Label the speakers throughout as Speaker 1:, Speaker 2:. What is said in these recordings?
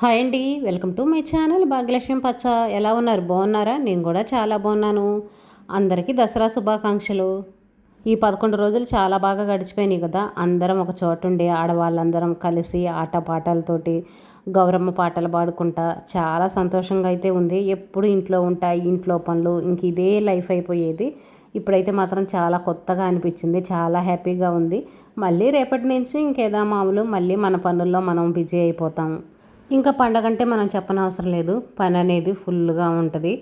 Speaker 1: Hi అండి welcome to my channel Bhagyalakshmi పచ్చ. ఎలా ఉన్నారు? బాగున్నారా? నేను కూడా చాలా బాగున్నాను. అందరికీ దసరా శుభాకాంక్షలు. ఈ పదకొండు రోజులు చాలా బాగా గడిచిపోయినాయి కదా. అందరం ఒక చోట ఉండి ఆడవాళ్ళందరం కలిసి ఆటపాటలతోటి గౌరమ్మ పాటలు పాడుకుంటా చాలా సంతోషంగా అయితే ఉంది. ఎప్పుడు ఇంట్లో ఉంటాయి ఇంట్లో పనులు ఇంక ఇదే లైఫ్ అయిపోయేది. ఇప్పుడైతే మాత్రం చాలా కొత్తగా అనిపించింది చాలా హ్యాపీగా ఉంది. మళ్ళీ రేపటి నుంచి ఇంకేదా మామూలు మళ్ళీ మన పనుల్లో మనం బిజీ అయిపోతాము ఇంకా పండగ అంటే మనం చెప్పనవసరం లేదు. పని అనేది ఫుల్గా ఉంటుంది.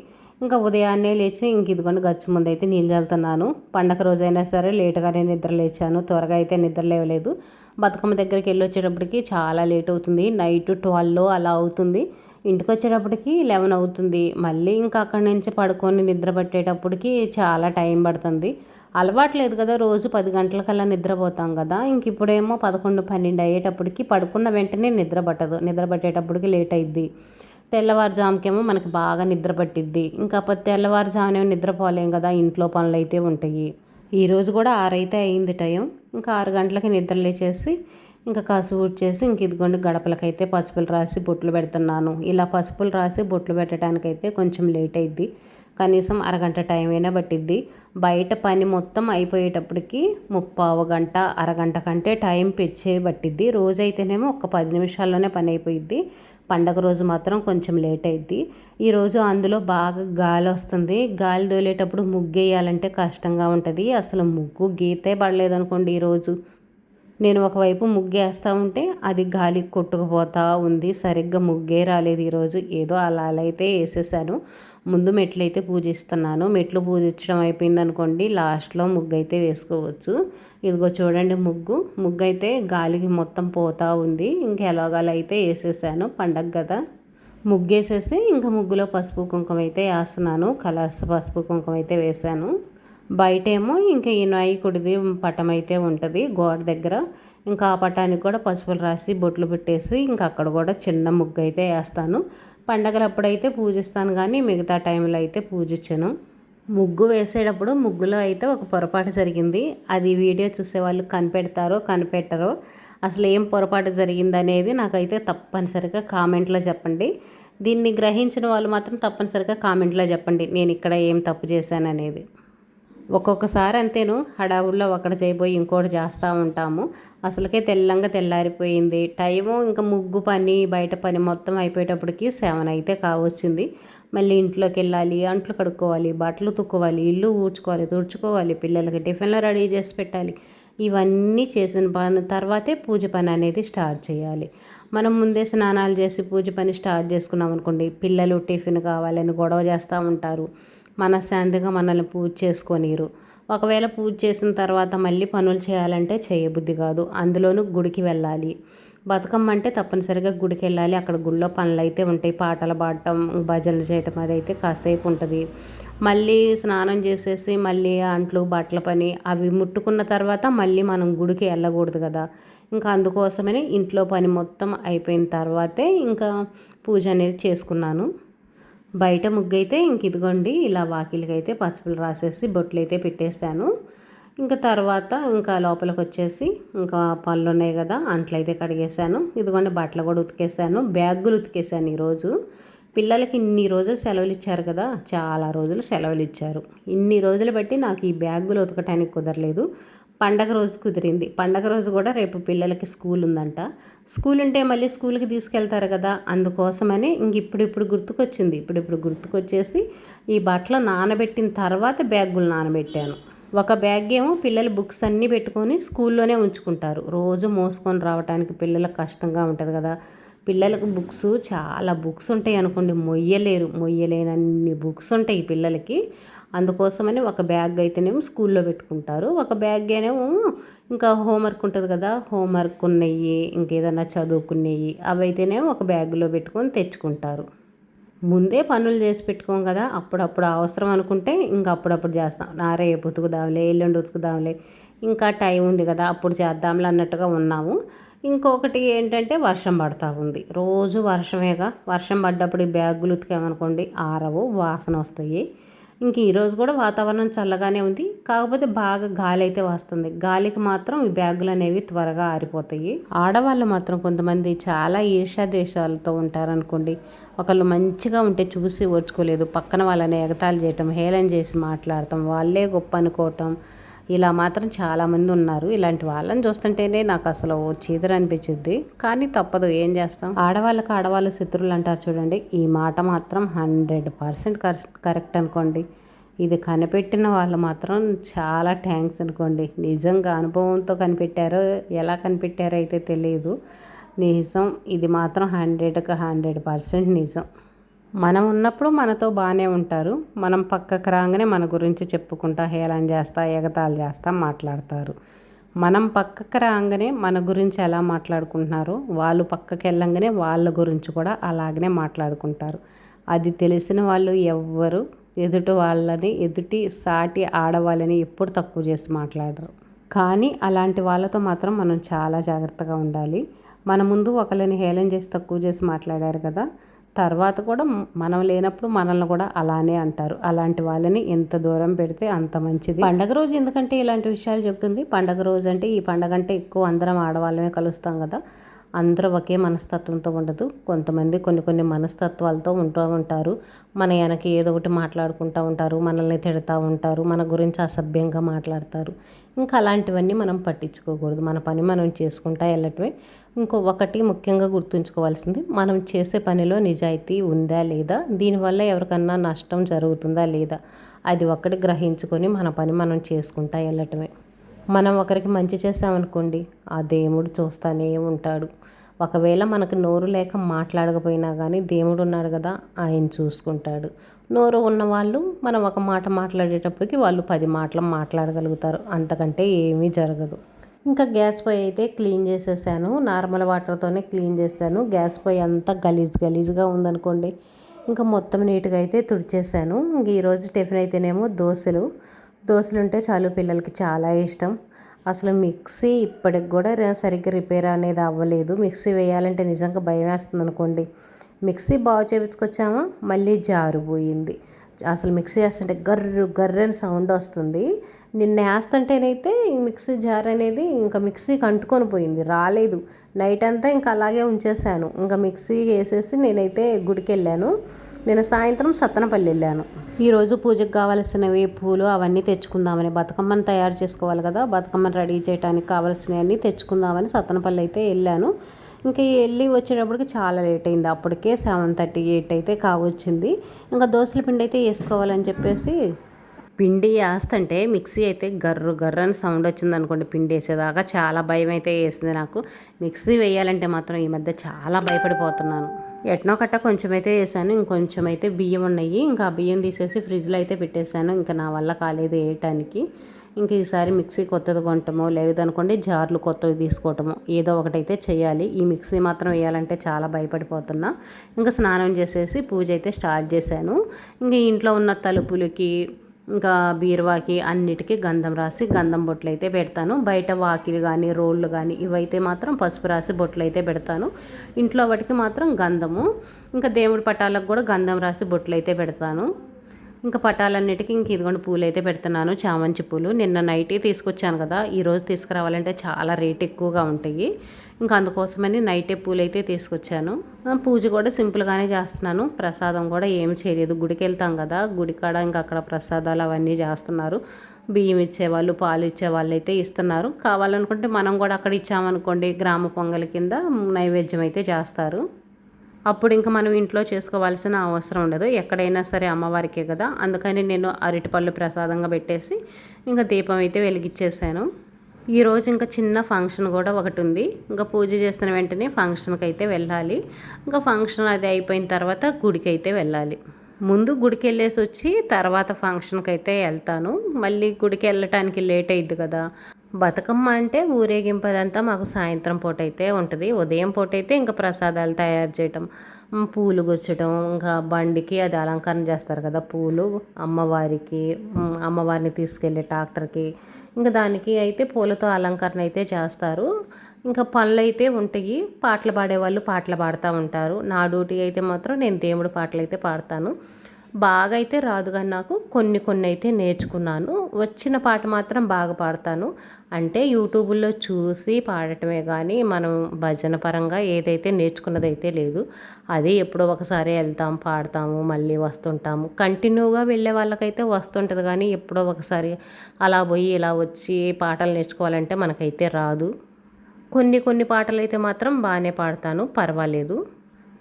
Speaker 1: ఇంకా ఉదయాన్నే లేచి ఇంక ఇదిగోండి గచ్చు ముందు అయితే నీళ్ళు చల్లుతున్నాను. పండగ రోజైనా సరే లేటుగానే నిద్ర లేచాను. త్వరగా అయితే నిద్ర లేవలేదు. బతుకమ్మ దగ్గరికి వెళ్ళి వచ్చేటప్పటికి చాలా లేట్ అవుతుంది. నైట్ ట్వెల్వ్ అలా అవుతుంది. ఇంటికి వచ్చేటప్పటికి లెవెన్ అవుతుంది. మళ్ళీ ఇంకా అక్కడి నుంచి పడుకొని నిద్ర పట్టేటప్పటికి చాలా టైం పడుతుంది. అలవాటు లేదు కదా రోజు పది గంటలకల్లా నిద్రపోతాం కదా. ఇంక ఇప్పుడేమో పదకొండు పన్నెండు అయ్యేటప్పటికి పడుకున్న వెంటనే నిద్ర పట్టదు. నిద్ర పట్టేటప్పటికి లేట్ అయింది తెల్లవారుజాముకేమో మనకి బాగా నిద్ర పట్టిద్ది. ఇంకా తెల్లవారుజామునేమో నిద్రపోలేం కదా ఇంట్లో పనులు అయితే ఉంటాయి. ఈరోజు కూడా ఆరైతే అయింది టైం. ఇంకా ఆరు గంటలకి నిద్ర లేచేసి ఇంకా కసు చేసి ఇంక ఇదిగోండి గడపలకైతే పసుపులు రాసి బొట్లు పెడుతున్నాను. ఇలా పసుపులు రాసి బొట్లు పెట్టడానికైతే కొంచెం లేట్ అయింది కనీసం అరగంట టైం అయినా పట్టిద్ది. బయట పని మొత్తం అయిపోయేటప్పటికి ముప్పావు గంట అరగంట కంటే టైం పెచ్చే పట్టిద్ది. రోజైతేనేమో ఒక పది నిమిషాల్లోనే పని అయిపోయిద్ది. పండగ రోజు మాత్రం కొంచెం లేట్ అయిద్ది. ఈరోజు అందులో బాగా గాలి వస్తుంది. గాలి దోలేటప్పుడు ముగ్గు వేయాలంటే కష్టంగా ఉంటుంది. అసలు ముగ్గు గీతే పడలేదనుకోండి ఈరోజు నేను ఒకవైపు ముగ్గేస్తూ ఉంటే అది గాలి కొట్టుకుపోతూ ఉంది. సరిగ్గా ముగ్గే రాలేదు ఈరోజు ఏదో అలా అలా అయితే వేసేసాను. ముందు మెట్లు అయితే పూజిస్తున్నాను. మెట్లు పూజించడం అయిపోయింది అనుకోండి లాస్ట్లో ముగ్గు అయితే వేసుకోవచ్చు. ఇదిగో చూడండి ముగ్గు. ముగ్గు అయితే గాలికి మొత్తం పోతా ఉంది. ఇంకెలాగాలు అయితే వేసేసాను పండగ కదా. ముగ్గేసేసి ఇంకా ముగ్గులో పసుపు కుంకుమ అయితే వేస్తున్నాను. కలర్స్ పసుపు కుంకుమ అయితే వేసాను. బయటేమో ఇంకా ఈ నాయకుడిది పటం అయితే ఉంటుంది గోడ దగ్గర. ఇంకా ఆ పటానికి కూడా పసుపులు రాసి బొట్లు పెట్టేసి ఇంకా అక్కడ కూడా చిన్న ముగ్గు అయితే వేస్తాను. పండగలు అప్పుడైతే పూజిస్తాను కానీ మిగతా టైంలో అయితే పూజించను. ముగ్గు వేసేటప్పుడు ముగ్గులో అయితే ఒక పొరపాటు జరిగింది. అది వీడియో చూసే వాళ్ళు కనిపెడతారో కనిపెట్టరో అసలు ఏం పొరపాటు జరిగింది అనేది నాకైతే తప్పనిసరిగా కామెంట్లో చెప్పండి. దీన్ని గ్రహించిన వాళ్ళు మాత్రం తప్పనిసరిగా కామెంట్లో చెప్పండి. నేను ఇక్కడ ఏం తప్పు చేశాననేది. ఒక్కొక్కసారి అంతేను హడావుల్లో ఒకటి చేయబోయి ఇంకోటి చేస్తూ ఉంటాము. అసలుకే తెల్లంగా తెల్లారిపోయింది. టైము ఇంకా ముగ్గు పని బయట పని మొత్తం అయిపోయేటప్పటికి సెవెన్ అయితే కావచ్చింది. మళ్ళీ ఇంట్లోకి వెళ్ళాలి అంట్లు కడుక్కోవాలి బట్టలు తుక్కోవాలి ఇల్లు ఊడ్చుకోవాలి తుడుచుకోవాలి పిల్లలకి టిఫిన్లు రెడీ చేసి పెట్టాలి. ఇవన్నీ చేసిన పని తర్వాతే పూజ పని అనేది స్టార్ట్ చేయాలి. మనం ముందే స్నానాలు చేసి పూజ పని స్టార్ట్ చేసుకున్నాం అనుకోండి పిల్లలు టిఫిన్ కావాలని గొడవ చేస్తూ ఉంటారు. మనశ్శాంతిగా మనల్ని పూజ చేసుకొనిరు. ఒకవేళ పూజ చేసిన తర్వాత మళ్ళీ పనులు చేయాలంటే చేయబుద్ధి కాదు. అందులోనూ గుడికి వెళ్ళాలి. బతుకమ్మ అంటే తప్పనిసరిగా గుడికి వెళ్ళాలి. అక్కడ గుళ్ళో పనులు అయితే ఉంటాయి. పాటలు పాడటం భజనలు చేయటం అది అయితే కాసేపు ఉంటుంది. మళ్ళీ స్నానం చేసేసి మళ్ళీ అంట్లు బట్టల పని అవి ముట్టుకున్న తర్వాత మళ్ళీ మనం గుడికి వెళ్ళకూడదు కదా. ఇంకా అందుకోసమని ఇంట్లో పని మొత్తం అయిపోయిన తర్వాతే ఇంకా పూజ అనేది చేసుకున్నాను. బయట ముగ్గు అయితే ఇంక ఇదిగోండి ఇలా వాకిలికి అయితే పసుపులు రాసేసి బొట్లు అయితే పెట్టేశాను. ఇంకా తర్వాత ఇంకా లోపలికి వచ్చేసి ఇంకా పళ్ళు ఉన్నాయి కదా అంట్లు అయితే కడిగేశాను. ఇదిగోండి బట్టలు కూడా ఉతికేసాను బ్యాగులు ఉతికేసాను ఈరోజు. పిల్లలకి ఇన్ని రోజులు సెలవులు ఇచ్చారు కదా చాలా రోజులు సెలవులు ఇచ్చారు ఇన్ని రోజులు బట్టి నాకు ఈ బ్యాగులు ఉతకటానికి కుదరలేదు. పండగ రోజు కుదిరింది. పండగ రోజు కూడా రేపు పిల్లలకి స్కూల్ ఉందంట. స్కూల్ ఉంటే మళ్ళీ స్కూల్కి తీసుకెళ్తారు కదా. అందుకోసమని ఇంక ఇప్పుడిప్పుడు గుర్తుకొచ్చింది. ఇప్పుడిప్పుడు గుర్తుకొచ్చేసి ఈ బట్టలు నానబెట్టిన తర్వాత బ్యాగులు నానబెట్టాను. ఒక బ్యాగ్ ఏమో పిల్లలు బుక్స్ అన్నీ పెట్టుకొని స్కూల్లోనే ఉంచుకుంటారు. రోజు మోసుకొని రావడానికి పిల్లలకు కష్టంగా ఉంటుంది కదా. పిల్లలకు బుక్స్ చాలా బుక్స్ ఉంటాయి అనుకోండి. మొయ్యలేరు. మొయ్యలేనన్ని బుక్స్ ఉంటాయి పిల్లలకి. అందుకోసమని ఒక బ్యాగ్ అయితేనేమో స్కూల్లో పెట్టుకుంటారు. ఒక బ్యాగ్ ఏమో ఇంకా హోంవర్క్ ఉంటుంది కదా హోంవర్క్ ఉన్నాయి ఇంకేదన్నా చదువుకునేవి అవి అయితేనేమో ఒక బ్యాగ్లో పెట్టుకొని తెచ్చుకుంటారు. ముందే పనులు చేసి పెట్టుకోం కదా అప్పుడప్పుడు అవసరం అనుకుంటే ఇంకా అప్పుడప్పుడు చేస్తాం. నారే ఉతుకుదాంలే ఎల్లుండి ఉతుకుదాంలే ఇంకా టైం ఉంది కదా అప్పుడు చేద్దాంలే అన్నట్టుగా ఉన్నాము. ఇంకొకటి ఏంటంటే వర్షం పడతా ఉంది. రోజు వర్షమేగా వర్షం పడ్డప్పుడు ఈ బ్యాగులు ఉతికామనుకోండి ఆరవు వాసన వస్తాయి ఇంక ఈరోజు కూడా వాతావరణం చల్లగానే ఉంది. కాకపోతే బాగా గాలి అయితే వస్తుంది. గాలికి మాత్రం ఈ బ్యాగులు అనేవి త్వరగా ఆరిపోతాయి. ఆడవాళ్ళు మాత్రం కొంతమంది చాలా ఈర్షా దేశాలతో ఉంటారనుకోండి. ఒకళ్ళు మంచిగా ఉంటే చూసి ఓర్చుకోలేదు. పక్కన వాళ్ళని ఎగతాళి చేయటం హేళన చేసి మాట్లాడటం వాళ్ళే గొప్ప అనుకోవటం ఇలా మాత్రం చాలామంది ఉన్నారు. ఇలాంటి వాళ్ళని చూస్తుంటేనే నాకు అసలు చీదర అనిపించింది కానీ తప్పదు ఏం చేస్తాం? ఆడవాళ్ళకి ఆడవాళ్ళు శత్రువులు అంటారు చూడండి. ఈ మాట మాత్రం హండ్రెడ్ పర్సెంట్ కరెక్ట్ అనుకోండి. ఇది కనిపెట్టిన వాళ్ళు మాత్రం చాలా థ్యాంక్స్ అనుకోండి. నిజంగా అనుభవంతో కనిపెట్టారో ఎలా కనిపెట్టారో అయితే తెలియదు. నిజం ఇది మాత్రం హండ్రెడ్కి హండ్రెడ్ పర్సెంట్ నిజం. మనం ఉన్నప్పుడు మనతో బాగానే ఉంటారు. మనం పక్కకు రాగానే మన గురించి చెప్పుకుంటా హేళన చేస్తా ఎగతాలు చేస్తా మాట్లాడతారు. మనం పక్కకు రాగానే మన గురించి ఎలా మాట్లాడుకుంటున్నారో వాళ్ళు పక్కకి వెళ్ళంగానే వాళ్ళ గురించి కూడా అలాగనే మాట్లాడుకుంటారు. అది తెలిసిన వాళ్ళు ఎవ్వరు ఎదుటి వాళ్ళని ఎదుటి సాటి ఆడవాళ్ళని ఎప్పుడు తక్కువ చేసి మాట్లాడరు. కానీ అలాంటి వాళ్ళతో మాత్రం మనం చాలా జాగ్రత్తగా ఉండాలి. మన ముందు ఒకరిని హేళన చేసి తక్కువ చేసి మాట్లాడారు కదా తర్వాత కూడా మనం లేనప్పుడు మనల్ని కూడా అలానే అంటారు. అలాంటి వాళ్ళని ఎంత దూరం పెడితే అంత మంచిది. పండగ రోజు ఎందుకంటే ఇలాంటి విషయాలు చెప్తుంది. పండగ రోజు అంటే ఈ పండగ అంటే ఎక్కువ అందరం ఆడవాళ్ళమే కలుస్తాం కదా. అందరూ ఒకే మనస్తత్వంతో ఉండదు. కొంతమంది కొన్ని కొన్ని మనస్తత్వాలతో ఉంటూ ఉంటారు. మన వెనక ఏదో ఒకటి మాట్లాడుకుంటూ ఉంటారు. మనల్ని తిడతా ఉంటారు. మన గురించి అసభ్యంగా మాట్లాడతారు. ఇంకా అలాంటివన్నీ మనం పట్టించుకోకూడదు. మన పని మనం చేసుకుంటా వెళ్ళటమే. ఇంకో ఒకటి ముఖ్యంగా గుర్తుంచుకోవాల్సింది. మనం చేసే పనిలో నిజాయితీ ఉందా లేదా? దీనివల్ల ఎవరికన్నా నష్టం జరుగుతుందా లేదా? అది ఒక్కటి గ్రహించుకొని మన పని మనం చేసుకుంటా వెళ్ళటమే. మనం ఒకరికి మంచి చేసామనుకోండి ఆ దేవుడు చూస్తూనే ఉంటాడు. ఒకవేళ మనకు నోరు లేక మాట్లాడకపోయినా కానీ దేవుడు ఉన్నాడు కదా ఆయన చూసుకుంటాడు. నోరు ఉన్నవాళ్ళు మనం ఒక మాట మాట్లాడేటప్పటికి వాళ్ళు పది మాటలు మాట్లాడగలుగుతారు. అంతకంటే ఏమీ జరగదు. ఇంకా గ్యాస్ పొయ్యి అయితే క్లీన్ చేసేసాను. నార్మల్ వాటర్తోనే క్లీన్ చేశాను గ్యాస్ పొయ్యి అంతా గలీజ్ గలీజ్గా ఉందనుకోండి ఇంకా మొత్తం నీట్గా అయితే తుడిచేసాను. ఇంక ఈరోజు టిఫిన్ అయితేనేమో దోశలు దోశలు ఉంటే చాలు పిల్లలకి చాలా ఇష్టం. అసలు మిక్సీ ఇప్పటికి కూడా సరిగ్గా రిపేర్ అనేది అవ్వలేదు. మిక్సీ వేయాలంటే నిజంగా భయం వేస్తుంది అనుకోండి మిక్సీ బాగు చేపించుకొచ్చామా? మళ్ళీ జారిపోయింది అసలు మిక్సీ వేస్తుంటే గర్రు గర్రని సౌండ్ వస్తుంది. నిన్న వేస్తుంటేనైతే మిక్సీ జార్ అనేది ఇంకా మిక్సీకి అంటుకొని పోయింది. రాలేదు. నైట్ అంతా ఇంకా అలాగే ఉంచేసాను ఇంకా మిక్సీ వేసేసి నేనైతే గుడికి వెళ్ళాను నేను సాయంత్రం సత్తనపల్లి వెళ్ళాను. ఈరోజు పూజకు కావలసినవి పూలు అవన్నీ తెచ్చుకుందామని బతుకమ్మను తయారు చేసుకోవాలి కదా బతుకమ్మను రెడీ చేయడానికి కావాల్సినవన్నీ తెచ్చుకుందామని సత్తనపల్లి అయితే వెళ్ళాను. ఇంకా వెళ్ళి వచ్చేటప్పటికి చాలా లేట్ అయింది. అప్పటికే సెవెన్ థర్టీ ఎయిట్ అయితే కావచ్చింది. ఇంకా దోశల పిండి అయితే వేసుకోవాలని చెప్పేసి పిండి వేస్తుంటే మిక్సీ అయితే గర్రు గర్ర అని సౌండ్ వచ్చింది అనుకోండి పిండి వేసేదాకా చాలా భయం అయితే వేసింది నాకు. మిక్సీ వేయాలంటే మాత్రం ఈ మధ్య చాలా భయపడిపోతున్నాను. ఎట్నో కట్ట కొంచెం అయితే వేసాను ఇంకొంచెం అయితే బియ్యం ఉన్నాయి. ఇంకా బియ్యం తీసేసి ఫ్రిడ్జ్లో అయితే పెట్టేశాను ఇంకా నా వల్ల కాలేదు వేయటానికి. ఇంక ఈసారి మిక్సీ కొత్తది కొనటమో లేదనుకోండి జార్లు కొత్తవి తీసుకోవటమో ఏదో ఒకటైతే చేయాలి. ఈ మిక్సీ మాత్రం వేయాలంటే చాలా భయపడిపోతున్నా. ఇంకా స్నానం చేసేసి పూజ అయితే స్టార్ట్ చేశాను. ఇంకా ఇంట్లో ఉన్న తలుపులకి ఇంకా బీరువాకి అన్నిటికీ గంధం రాసి గంధం బొట్లు అయితే పెడతాను. బయట వాకిలు కానీ రోళ్ళు కానీ ఇవైతే మాత్రం పసుపు రాసి బొట్లు అయితే పెడతాను. ఇంట్లో వాటికి మాత్రం గంధము. ఇంకా దేవుడి పటాలకు కూడా గంధం రాసి బొట్లు అయితే పెడతాను. ఇంకా పటాలన్నిటికీ ఇంక ఇదిగోండి పూలు అయితే పెడుతున్నాను చామంతి పూలు. నిన్న నైటే తీసుకొచ్చాను కదా ఈరోజు తీసుకురావాలంటే చాలా రేట్ ఎక్కువగా ఉంటాయి. ఇంకా అందుకోసమని నైటే పూలు అయితే తీసుకొచ్చాను పూజ కూడా సింపుల్గానే చేస్తున్నాను. ప్రసాదం కూడా ఏం చేయలేదు. గుడికి వెళ్తాం కదా గుడికాడ ఇంకా అక్కడ ప్రసాదాలు అవన్నీ చేస్తున్నారు. బియ్యం ఇచ్చేవాళ్ళు పాలు ఇచ్చేవాళ్ళు అయితే ఇస్తున్నారు. కావాలనుకుంటే మనం కూడా అక్కడ ఇచ్చామనుకోండి గ్రామ పొంగల్ కింద నైవేద్యం అయితే చేస్తారు. అప్పుడు ఇంకా మనం ఇంట్లో చేసుకోవాల్సిన అవసరం ఉండదు. ఎక్కడైనా సరే అమ్మవారికే కదా. అందుకని నేను అరటిపళ్ళు ప్రసాదంగా పెట్టేసి ఇంకా దీపం అయితే వెలిగించేసాను ఈరోజు ఇంకా చిన్న ఫంక్షన్ కూడా ఒకటి ఉంది. ఇంకా పూజ చేస్తున్న వెంటనే ఫంక్షన్కి అయితే వెళ్ళాలి. ఇంకా ఫంక్షన్ అది అయిపోయిన తర్వాత గుడికి అయితే వెళ్ళాలి. ముందు గుడికి వెళ్ళేసి వచ్చి తర్వాత ఫంక్షన్కి అయితే వెళ్తాను. మళ్ళీ గుడికి వెళ్ళటానికి లేట్ అయ్యిద్ది కదా. బతుకమ్మ అంటే ఊరేగింపదంతా మాకు సాయంత్రం పూట అయితే ఉంటుంది. ఉదయం పూట అయితే ఇంకా ప్రసాదాలు తయారు చేయటం పూలు గుచ్చడం ఇంకా బండికి అది అలంకరణ చేస్తారు కదా పూలు అమ్మవారికి అమ్మవారిని తీసుకెళ్ళే ట్రాక్టర్కి. ఇంకా దానికి అయితే పూలతో అలంకరణ అయితే చేస్తారు. ఇంకా పనులు అయితే ఉంటాయి. పాటలు పాడేవాళ్ళు పాటలు పాడుతూ ఉంటారు. నా డ్యూటీ అయితే మాత్రం నేను దేవుడు పాటలు అయితే పాడతాను. బాగా అయితే రాదు కానీ నాకు కొన్ని కొన్ని అయితే నేర్చుకున్నాను. వచ్చిన పాట మాత్రం బాగా పాడతాను. అంటే యూట్యూబ్లో చూసి పాడటమే కానీ మనం భజన పరంగా ఏదైతే నేర్చుకున్నది అయితే లేదు. అది ఎప్పుడో ఒకసారి వెళ్తాం పాడతాము మళ్ళీ వస్తుంటాము. కంటిన్యూగా వెళ్ళే వాళ్ళకైతే వస్తుంటుంది కానీ ఎప్పుడో ఒకసారి అలా పోయి ఇలా వచ్చి పాటలు నేర్చుకోవాలంటే మనకైతే రాదు. కొన్ని కొన్ని పాటలు అయితే మాత్రం బాగానే పాడతాను. పర్వాలేదు.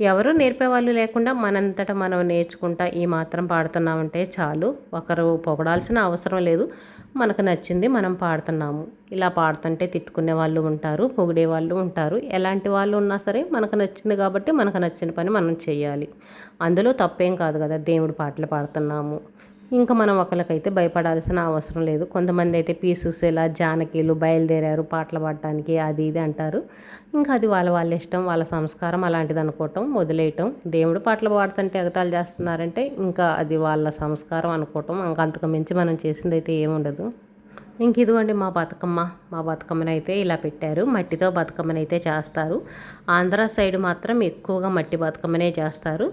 Speaker 1: ఎవరు నేర్పేవాళ్ళు లేకుండా మనంతట మనం నేర్చుకుంటా ఈ మాత్రం పాడుతున్నామంటే చాలు. ఒకరు పొగడాల్సిన అవసరం లేదు. మనకు నచ్చింది మనం పాడుతున్నాము. ఇలా పాడుతుంటే తిట్టుకునే వాళ్ళు ఉంటారు పొగిడే వాళ్ళు ఉంటారు. ఎలాంటి వాళ్ళు ఉన్నా సరే మనకు నచ్చింది కాబట్టి మనకు నచ్చిన పని మనం చేయాలి. అందులో తప్పేం కాదు కదా దేవుడు పాటలు పాడుతున్నాము. ఇంకా మనం ఒకరికైతే భయపడాల్సిన అవసరం లేదు. కొంతమంది అయితే పీసూసేలా జానకీలు బయలుదేరారు పాటలు పాడటానికి అది ఇది అంటారు. ఇంకా అది వాళ్ళ వాళ్ళ ఇష్టం వాళ్ళ సంస్కారం అలాంటిది అనుకోవటం వదిలేయటం దేవుడు పాటలు పాడుతుంటే ఎగతాలు చేస్తున్నారంటే ఇంకా అది వాళ్ళ సంస్కారం అనుకోవటం. ఇంకా అంతకు మించి మనం చేసింది అయితే ఏముండదు. ఇంక ఇదిగోండి మా బతుకమ్మ. మా బతుకమ్మని అయితే ఇలా పెట్టారు. మట్టితో బతుకమ్మనైతే అయితే చేస్తారు. ఆంధ్ర సైడ్ మాత్రం ఎక్కువగా మట్టి బతుకమ్మనే చేస్తారు.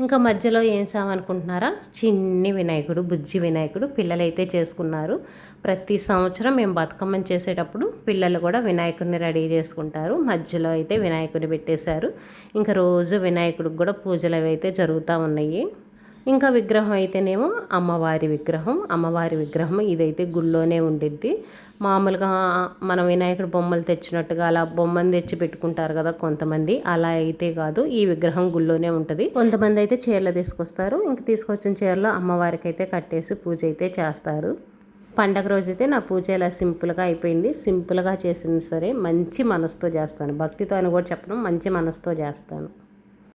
Speaker 1: ఇంకా మధ్యలో ఏం సామనుకుంటున్నారా చిన్ని వినాయకుడు బుజ్జి వినాయకుడు పిల్లలైతే చేసుకున్నారు. ప్రతి సంవత్సరం మేము బతుకమ్మని చేసేటప్పుడు పిల్లలు కూడా వినాయకుడిని రెడీ చేసుకుంటారు. మధ్యలో అయితే వినాయకుడిని పెట్టేశారు. ఇంకా రోజు వినాయకుడికి కూడా పూజలు అవి అయితే జరుగుతూ ఉన్నాయి. ఇంకా విగ్రహం అయితేనేమో అమ్మవారి విగ్రహం. అమ్మవారి విగ్రహం ఇదైతే గుళ్ళోనే ఉండిద్ది. మామూలుగా మనం వినాయకుడు బొమ్మలు తెచ్చినట్టుగా అలా బొమ్మను తెచ్చి పెట్టుకుంటారు కదా కొంతమంది. అలా అయితే కాదు ఈ విగ్రహం గుళ్ళోనే ఉంటుంది. కొంతమంది అయితే చీరలు తీసుకొస్తారు. ఇంక తీసుకొచ్చిన చీరలో అమ్మవారికి అయితే కట్టేసి పూజ అయితే చేస్తారు. పండగ రోజైతే నా పూజ ఇలా సింపుల్గా అయిపోయింది. సింపుల్గా చేసిన సరే మంచి మనసుతో చేస్తాను. భక్తితో అని కూడా చెప్పడం మంచి మనసుతో చేస్తాను.